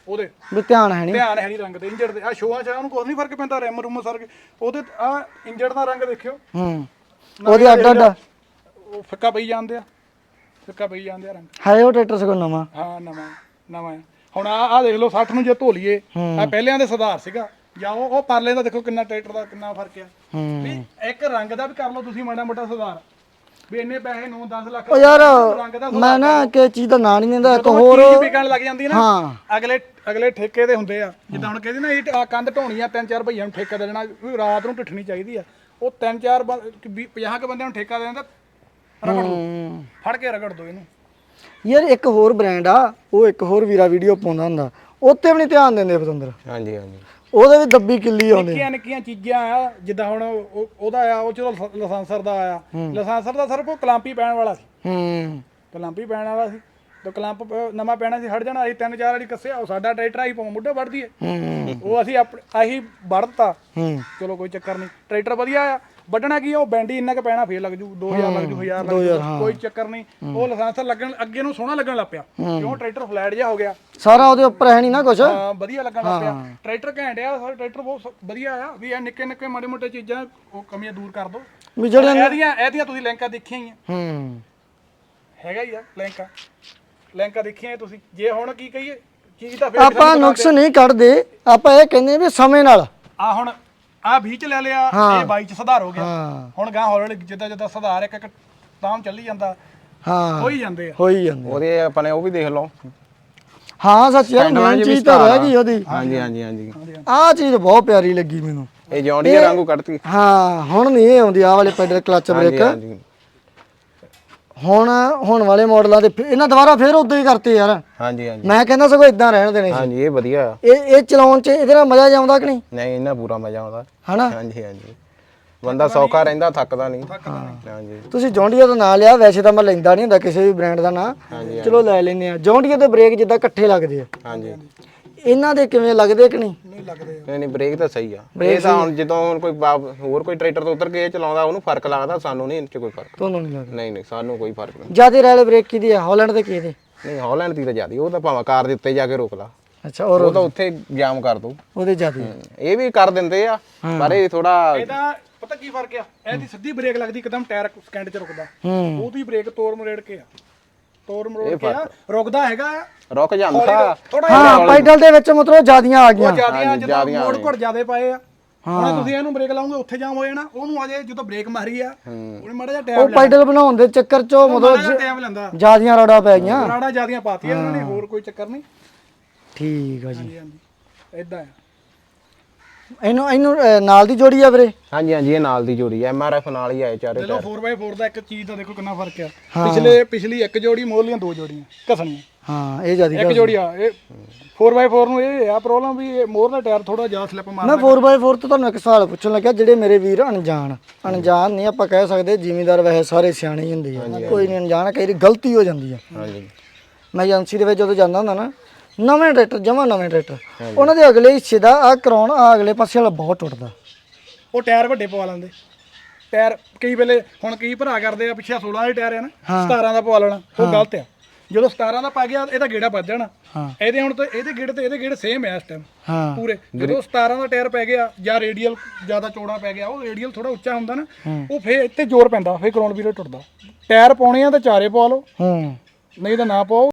ਉਹਦੇ। ਵੀ ਧਿਆਨ ਹੈ ਨਹੀਂ ਧਿਆਨ ਹੈ ਨਹੀਂ ਰੰਗ ਤੇ। ਇੰਜਣ ਦੇ ਆ ਸ਼ੋਆਂ ਚ ਉਹਨੂੰ ਕੋਈ ਨਹੀਂ ਫ਼ਰਕ ਪੈਂਦਾ ਰਿਮ ਰੂਮ ਸਰ ਉਹਦੇ ਆ ਇੰਜਣ ਦਾ ਰੰਗ ਦੇਖਿਓ। ਹੂੰ। ਉਹਦੇ ਅੱਡ ਅੱਡ ਉਹ ਫਿੱਕਾ ਪਈ ਜਾਂਦੇ ਆ। ਫਿੱਕਾ ਪਈ ਜਾਂਦੇ ਆ ਰੰਗ। ਹੈ ਉਹ ਟਰੈਕਟਰ ਸਗੋਂ ਨਵਾਂ। ਹਾਂ ਨਵਾਂ ਨਵਾਂ ਆ। ਹੁਣ ਆ ਆ ਦੇਖ ਲਓ 60 ਨੂੰ ਜੇ ਧੋ ਲਈਏ ਆ ਪਹਿਲਿਆਂ ਦੇ ਸੁਧਾਰ ਸੀਗਾ। ਜਾਂ ਉਹ ਉਹ ਪਰਲੇ ਦਾ ਦੇਖੋ ਕਿੰਨਾ ਟਰੈਕਟਰ ਦਾ ਕਿੰਨਾ ਫ਼ਰਕ ਆ। ਹੂੰ। ਵੀ ਇੱਕ ਰੰਗ ਦਾ ਵੀ ਕਰ ਲਓ ਤੁਸੀਂ ਮਾੜਾ ਮੋਟਾ ਸੁਧਾਰ। ਵੀ ਇੰਨੇ ਪੈਸੇ ਨੂੰ 10 ਲੱਖ ਉਹ ਯਾਰ ਰੰਗ ਦਾ ਮੈਂ ਨਾ ਕਿ ਚੀਜ਼ ਦਾ ਨਾਂ ਨਹੀਂ ਲੈਂਦਾ ਇੱਕ ਜਦੋਂ ਹੋਰ ਚੀਜ਼ ਵਿਕਣ ਲੱਗ ਜਾਂਦੀ ਹੈ ਨਾ ਹਾਂ। ਅਗਲੇ ਅਗਲੇ ਠੇਕੇ ਦੇ ਹੁੰਦੇ ਆ। ਜਿੱਦਾਂ ਹੁਣ ਕਹਿੰਦੇ ਨਾ ਇਹ ਆਹ ਕੰਧ ਢਾਉਣੀ ਆ ਤਿੰਨ ਚਾਰ ਭਈਆਂ ਨੂੰ ਠੇਕਾ ਦੇ ਦੇਣਾ ਵੀ ਰਾਤ ਨੂੰ ਢਿੱਠਣੀ ਚਾਹੀਦੀ ਆ। ਉਹ ਤਿੰਨ ਚਾਰ 50 ਕ ਬੰਦਿਆਂ ਨੂੰ ਠੇਕਾ ਦੇ ਦਿੰਦਾ ਰਗੜ ਦੋ। ਹੂੰ। ਫੜ ਕੇ ਰਗੜ ਦੋ ਇਹਨੂੰ। ਯਾਰ ਇੱਕ ਹੋਰ ਬ੍ਰਾਂਡ ਆ ਉਹ ਇੱਕ ਹੋਰ ਵੀਰਾ ਵੀਡੀਓ ਪਾਉਂਦਾ ਹੁੰਦਾ। ਉੱਤੇ ਵੀ ਨਹੀਂ ਧਿਆਨ ਦਿੰਦੇ ਪਤੰਦਰ ਹਾਂਜੀ ਹਾਂਜੀ। ਉਹਦੇ ਵੀ ਦੱਬੀ ਕਿੱਲੀ ਆਉਂਦੇ। ਨਿੱਕੀਆਂ ਨਿੱਕੀਆਂ ਚੀਜ਼ਾਂ ਆ ਜਿੱਦਾਂ ਹੁਣ ਉਹ- ਉਹਦਾ ਆ ਉਹ ਚਲੋ ਲ- ਲਾਇਸੈਂਸਰ ਦਾ ਆਇਆ ਲਾਇਸੈਂਸਰ ਦਾ ਸਿਰਫ ਉਹ ਕਲਾਂਪੀ ਪੈਣ ਵਾਲਾ ਸੀ। ਹੂੰ। ਕਲਾਂਪੀ ਪੈਣ ਵਾਲਾ ਸੀ। ਤੇ ਕਲੰਪ ਪ- ਨਵਾਂ ਪੈਣਾ ਸੀ ਹਟ ਜਾਣਾ ਅਸੀਂ ਤਿੰਨ ਚਾਰ ਵਾਰੀ ਕੱਸਿਆ ਉਹ ਸਾਡਾ ਟਰੈਕਟਰ ਆਈ ਪਾਉ ਮੁੱਢੇ ਵੜਦੀ ਏ ਹੂੰ ਉਹ ਅਸੀਂ ਆਪ ਆਹੀ ਵੜਤਾ ਹੂੰ। ਚਲੋ ਕੋਈ ਚੱਕਰ ਨਹੀਂ। ਟਰੈਕਟਰ ਵਧੀਆ ਆ। ਵੱਢਣਾ ਕੀ ਆ, ਉਹ ਬੈਂਡੀ ਇੰਨਾ ਕੁ ਪੈਣਾ ਫੇਰ ਲੱਗ ਜੂ 2000 ਲੱਗ ਜੂ 1000 ਲੱਗ ਜੂ। ਕੋਈ ਚੱਕਰ ਨਹੀਂ। ਉਹ ਲਾਇਸੈਂਸ ਲੱਗਣ ਅੱਗੇ ਨੂੰ ਸੋਹਣਾ ਲੱਗਣ ਲੱਗ ਪਿਆ। ਕਿਉਂ? ਟਰੈਕਟਰ ਫਲੈਟ ਜਿਹਾ ਹੋ ਗਿਆ। ਸਾਰਾ ਉਹਦੇ ਉੱਪਰ ਹੈ ਨਹੀਂ ਨਾ ਕੁਛ? ਹਾਂ ਵਧੀਆ ਲੱਗਣ ਲੱਗ ਪਿਆ। ਟਰੈਕਟਰ ਘੈਂਟ ਆ ਸਾਡਾ ਟਰੈਕਟਰ ਬਹੁਤ ਸ- ਵਧੀਆ ਆ। ਵੀ ਇਹ ਨਿੱਕੇ ਨਿੱਕੇ ਮਾੜੇ ਮੋਟੇ ਚੀਜ਼ਾਂ ਉਹ ਕਮੀਆਂ ਦੂਰ ਕਰ ਦੋ। ਵੀ ਜਿਹੜੇ ਇਹਦੀਆਂ ਇਹਦੀਆਂ ਤੁਸੀਂ ਲਿੰਕਾਂ ਦੇਖੀਆਂ ਹੀ ਆ। ਹੂੰ। ਹੈਗਾ ਹੀ ਆ ਲਿੰਕਾਂ ਲਿੰਕਾਂ ਦੇਖੀਆਂ ਤੁਸੀਂ? ਜੇ ਹੁਣ ਕੀ ਕਹੀਏ ਚੀਜ਼ ਤਾਂ ਫੇਰ ਆਪਾਂ ਨੁਕਸ ਨਹੀਂ ਕੱਢਦੇ ਆਪਾਂ ਇਹ ਕਹਿੰਦੇ ਵੀ ਸਮੇਂ ਨਾਲ। ਆ ਹੁਣ ਆ 20 ਚ ਲੈ ਲਿਆ ਇਹ 22 ਚ ਸੁਧਾਰ ਹੋ ਗਿਆ। ਹਾਂ। ਹੁਣ ਗਾਂ ਹੌਲੀ ਹੌਲੀ ਜਿੱਦਾਂ ਜਿੱਦਾਂ ਸੁਧਾਰ ਇੱਕ ਇੱਕ ਤਾਮ ਚੱਲੀ ਜਾਂਦਾ। ਹਾਂ। ਹੋ ਹੀ ਜਾਂਦੇ ਆ। ਹੋਈ ਜਾਂਦੇ ਉਹਦੇ ਆਪਣੇ ਉਹ ਵੀ ਦੇਖ ਲਓ। ਹਾਂ ਸੱਚ ਯਾਰ ਸੈਂਡਲਾਂ ਮੇਨ 'ਚ ਵੀ ਚੀਜ਼ ਤਾਂ ਸਟਾਰ ਰਹਿ। ਗਈ ਉਹਦੀ। ਹਾਂਜੀ ਹਾਂਜੀ ਹਾਂਜੀ। ਆਹ ਚੀਜ਼ ਬਹੁਤ ਪਿਆਰੀ ਲੱਗੀ ਮੈਨੂੰ। ਇਹ ਜੌਂਡੀ ਵਾਂਗੂ ਕੱਢਤੀ। ਹਾਂ ਹੁਣ ਨਹੀਂ ਇਹ ਆਉਂਦੀ ਆਹ ਵਾਲੇ ਪੈਡਲ ਕਲਚ ਹਾਂਜੀ ਬ੍ਰੇਕ। ਹਾਂਜੀ। ਹੁਣ ਹੁਣ ਵਾਲੇ ਮਾਡਲਾਂ ਦੇ ਫਿਰ- ਇਹਨਾਂ ਦੁਬਾਰਾ ਫੇਰ ਉਦਾਂ ਹੀ ਕਰਤੇ ਯਾਰ। ਹਾਂਜੀ ਹਾਂਜੀ। ਮੈਂ ਕਹਿੰਦਾ ਸਗੋਂ ਇਦਾਂ ਰਹਿਣ ਦੇਣੇ ਸੀ। ਹਾਂਜੀ ਇਹ ਵਧੀਆ। ਆ। ਇਹ ਇਹ ਚਲਾਉਣ 'ਚ ਇਹਦੇ ਨਾਲ ਮਜ਼ਾ ਜਾਉਂਦਾ ਕਿ ਨਹੀਂ? ਨਹੀਂ ਇਹਨਾਂ ਪੂਰਾ ਮਜ਼ਾ ਆਉਂਦਾ। ਹਨਾ? ਹਾਂਜੀ ਹਾਂਜੀ। ਬੰਦਾ ਸੌਖਾ ਰਹਿੰਦਾ ਥੱਕਦਾ ਨਹੀਂ। ਹਾਂਜੀ। ਤੁਸੀਂ ਜੌਂਡੀਆ ਦਾ ਨਾਂ ਲਿਆ ਵੈਸੇ ਤਾਂ ਮੈਂ ਲੈਂਦਾ ਨਹੀਂ ਹੁੰਦਾ ਕਿਸੇ ਵੀ ਬ੍ਰਾਂਡ ਦਾ ਨਾਂ। ਚਲੋ ਲੈ ਲੈਨੇ ਆ ਜੌਂਡੀਆ ਦੇ ਬ੍ਰੇਕ ਜਿੱਦਾਂ ਇਕੱਠੇ ਲੱਗਦੇ ਆ। ਹਾਂਜੀ। ਇਹਨਾਂ ਦੇ ਕਿਵੇਂ ਲੱਗਦੇ ਕਿ ਨਹੀਂ? ਨਹੀਂ ਲੱਗਦੇ। ਨਹੀਂ ਨਹੀਂ ਬ੍ਰੇਕ ਤਾਂ ਸਹੀ ਆ। ਇਹ ਤਾਂ ਹੁਣ ਜਦੋਂ ਹੁਣ ਕੋਈ ਬਾਪ- ਹੋਰ ਕੋਈ ਟਰੈਕਟਰ ਤੋਂ ਉਤਰ ਕੇ ਇਹ ਚਲਾਉਂਦਾ ਉਹਨੂੰ ਫ਼ਰਕ ਲੱਗਦਾ ਸਾਨੂੰ ਨਹੀਂ ਇਹ 'ਚ ਕੋਈ ਫ਼ਰਕ। ਤੁਹਾਨੂੰ ਨਹੀਂ ਲੱਗਦਾ? ਨਹੀਂ ਨਹੀਂ ਸਾਨੂੰ ਕੋਈ ਫ਼ਰਕ ਨਹੀਂ। ਜਿਆਦੇ ਰੈਲ ਬ੍ਰੇਕ ਕਿਹਦੀ ਆ? ਹਾਲੈਂਡ ਦੇ ਕਿਹਦੇ? ਨਹੀਂ ਹਾਲੈਂਡ ਦੀ ਤਾਂ ਜ਼ਿਆਦੀ ਉਹ ਤਾਂ ਭਾਵੇਂ ਕਾਰ ਦੇ ਉੱਤੇ ਜਾ ਕੇ ਰੋਕ ਲਾ। ਅੱਛਾ ਔਰ ਉਹ ਤਾਂ ਉੱਥੇ ਜਾਮ ਕਰ ਦੂ ਉਹਦੇ ਜਿਆਦੇ ਇਹ ਵੀ ਕਰ ਦਿੰਦੇ ਆ ਪਰ ਇਹ ਥੋੜਾ ਇਹਦਾ ਪਤਾ ਕੀ ਫ਼ਰਕ ਆ? ਇਹਦੀ ਸਿੱਧੀ ਬ੍ਰੇਕ ਲੱਗਦੀ ਇੱਕਦਮ ਟਾਇਰ ਸਕਿੰਟ 'ਚ ਰੁਕਦਾ। ਹੂੰ। ਉਹਦੀ ਬ੍ਰੇਕ ਤੋੜ ਮਰੇੜ ਕੇ ਆ। ਤੋੜ ਮਰੋੜ ਕੇ ਆ ਰੁਕਦਾ ਹੈਗਾ ਆ। ਰੁਕ ਜਾਂਦਾ ਹਾਂ ਪੈਡਲ ਦੇ ਵਿੱਚ ਮਤਲਬ ਜਿਆਦੀਆਂ ਆ ਗਈਆਂ। ਜਿਆਦੀਆਂ ਜਦੋਂ ਮੋੜ ਘੁੜ ਜਿਆਦੇ ਪਏ ਆ। ਹੁਣ ਤੁਸੀਂ ਇਹਨੂੰ ਬ੍ਰੇਕ ਲਾਉਂਗੇ ਉੱਥੇ ਜਾਮ ਹੋ ਜਾਣਾ। ਉਹਨੂੰ ਅਜੇ ਜਦੋਂ ਬ੍ਰੇਕ ਮਾਰੀ ਆ ਉਹਨੇ ਮਾੜਾ ਜਿਹਾ ਉਹ ਟਾਈਮ ਪੈਡਲ ਬਣਾਉਣ ਦੇ ਚੱਕਰ 'ਚ ਉਹ ਮਤਲਬ ਜਿਆਦੀਆਂ ਰੌੜਾ ਪੈ ਗਈਆਂ। ਰਾੜਾ ਜਿਆਦੀਆਂ ਪਾਤੀਆਂ ਇਹਨਾਂ ਨੇ ਹੋਰ ਕੋਈ ਚੱਕਰ ਨਹੀਂ। ਠੀਕ ਆ ਜੀ। ਹਾਂਜੀ ਹਾਂਜੀ। ਇਦਾਂ ਆ। ਇਹਨੂੰ ਇਹਨੂੰ ਅਹ, ਨਾਲ ਦੀ ਜੋੜੀ ਆ ਵੀਰੇ? ਹਾਂਜੀ ਹਾਂਜੀ ਇਹ ਨਾਲ ਦੀ ਜੋੜੀ ਐ ਐਮਆਰਐਫ ਨਾਲ ਹੀ ਆਏ ਚਾਰੇ ਚਲੋ 4x4 ਦਾ ਇੱਕ ਚੀਜ਼ ਦਾ ਦੇਖੋ ਕਿੰਨਾ ਫ਼ਰਕ ਆ। ਪਿਛਲੇ ਪਿਛਲੀ ਇੱਕ ਜੋੜੀ ਮੋਰਲੀਆਂ ਦੋ ਜੋੜੀਆਂ ਘਸਣੀਆਂ। ਹਾਂ ਇਹ ਜਿਆਦੀ ਇੱਕ ਜੋੜੀ ਆ ਇਹ 4x4 ਨੂੰ ਇਹ ਆ ਪ੍ਰੋਬਲਮ ਵੀ ਇਹ ਮੋਰ ਦਾ ਟਾਇਰ ਥੋੜਾ ਜ਼ਿਆਦਾ ਸਲਿੱਪ ਮਾਰਦਾ ਮੈਂ 4x4 ਤੋਂ ਤੁਹਾਨੂੰ ਇੱਕ ਸਵਾਲ ਪੁੱਛਣ ਲੱਗਾ ਜਿਹੜੇ ਮੇਰੇ ਵੀਰ ਅਣਜਾਣ। ਅਣਜਾਣ ਨਹੀਂ ਆਪਾਂ ਕਹਿ ਸਕਦੇ ਜ਼ਿਮੀਂਦਾਰ ਵੈਸੇ ਸਾਰੇ ਸਿਆਣੇ ਹੀ ਹੁੰਦੇ ਆ। ਕੋਈ ਨਹੀਂ ਅਣਜਾਣ ਕਈ ਵਾਰੀ ਗਲਤੀ ਹੋ ਜਾਂਦੀ ਆ। ਹਾਂਜੀ। ਮੈਂ ਏਜੰਸੀ ਦੇ ਵਿੱਚ ਜਦੋਂ ਜਾਂਦਾ ਹੁੰਦਾ ਨਾ ਨਵੇਂ ਟਰੈਕਟਰ ਜਮਾ ਨਵੇਂ ਟਰੈਕਟਰ। ਉਹਨਾਂ ਦੇ ਅਗਲੇ ਹਿੱਸੇ ਦਾ ਆ ਕਰਾਉਣ ਆ ਅਗਲੇ ਪਾਸੇ ਵਾਲਾ ਬਹੁਤ ਟੁੱਟਦਾ। ਉਹ ਟਾਇਰ ਵੱਡੇ ਪਵਾ ਲੈਂਦੇ। ਟਾਇਰ ਕਈ ਵੇਲੇ ਹੁਣ ਕਈ ਭਰਾ ਕਰਦੇ ਆ ਪਿੱਛੇ 16 ਦੇ ਟਾਇਰ ਆ ਨਾ 17 ਦਾ ਪਵਾ ਲੈਣਾ ਉਹ ਗਲਤ ਆ। ਜਦੋਂ 17 ਦਾ ਪਾ ਗਿਆ ਇਹਦਾ ਗੇੜਾ ਵੱਜ ਜਾਣਾ। ਹਾਂ। ਇਹਦੇ ਹੁਣ ਤੇ ਇਹਦੇ ਗੇੜੇ ਤੇ ਇਹਦੇ ਗੇੜੇ ਸੇਮ ਹੈ ਇਸ ਟਾਈਮ ਹਾਂ। ਪੂਰੇ। ਜਦੋਂ 17 ਦਾ ਟਾਇਰ ਪੈ ਗਿਆ ਜਾਂ ਰੇਡੀਅਲ ਜ਼ਿਆਦਾ ਚੌੜਾ ਪੈ ਗਿਆ ਉਹ ਰੇਡੀਅਲ ਥੋੜਾ ਉੱਚਾ ਹੁੰਦਾ ਨਾ ਉਹ ਫੇਰ ਇੱਥੇ ਜ਼ੋਰ ਪੈਂਦਾ ਫੇਰ ਕਰਾਉਣ ਵੀਰੇ ਟੁੱਟਦਾ। ਟਾਇਰ ਪਾਉਣੇ ਆ ਤਾਂ ਚਾਰੇ ਪਵਾ ਲਓ। ਹੂੰ। ਨਹੀਂ ਤਾਂ ਨਾ ਪਾਓ।